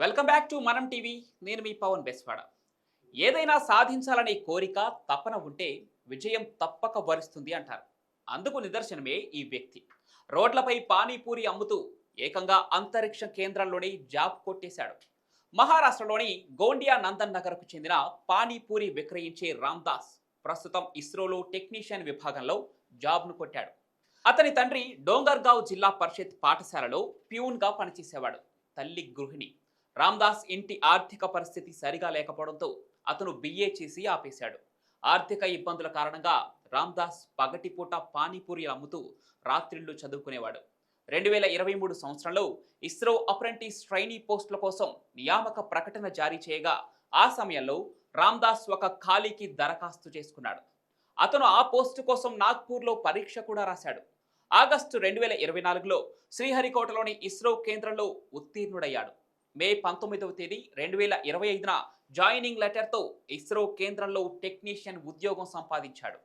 Welcome back to Manam TV. నేను మీ పవన్ బెస్వాడ. ఏదైనా సాధించాలనే కోరిక తపన ఉంటే విజయం తప్పక వరిస్తుంది అంటారు. అందుకు నిదర్శనమే ఈ వ్యక్తి. రోడ్లపై పానీపూరి అమ్ముతూ ఏకంగా అంతరిక్ష కేంద్రంలోనే జాబ్ కొట్టేశాడు. మహారాష్ట్రలోని గోండియా నందన్ నగర్కు చెందిన పానీపూరి విక్రయించే రామ్దాస్ ప్రస్తుతం ఇస్రోలో టెక్నీషియన్ విభాగంలో జాబ్ను కొట్టాడు. అతని తండ్రి డోంగర్గావ్ జిల్లా పరిషత్ పాఠశాలలో ప్యూన్గా పనిచేసేవాడు. తల్లి గృహిణి. రామ్దాస్ ఇంటి ఆర్థిక పరిస్థితి సరిగా లేకపోవడంతో అతను బిఏ చేసి ఆపేశాడు. ఆర్థిక ఇబ్బందుల కారణంగా రామ్దాస్ పగటిపూట పానీపూరి అమ్ముతూ రాత్రిళ్ళు చదువుకునేవాడు. రెండు వేల ఇరవై మూడు సంవత్సరంలో ఇస్రో అప్రెంటిస్ ట్రైనీ పోస్టుల కోసం నియామక ప్రకటన జారీ చేయగా ఆ సమయంలో రామ్దాస్ ఒక ఖాళీకి దరఖాస్తు చేసుకున్నాడు. అతను ఆ పోస్టు కోసం నాగ్పూర్లో పరీక్ష కూడా రాశాడు. ఆగస్టు రెండు వేల ఇరవై నాలుగులో శ్రీహరికోటలోని ఇస్రో కేంద్రంలో ఉత్తీర్ణుడయ్యాడు. మే పంతొమ్మిదవ తేదీ రెండు వేల ఇరవై ఐదున జాయినింగ్ లెటర్తో ఇస్రో కేంద్రంలో టెక్నీషియన్ ఉద్యోగం సంపాదించాడు.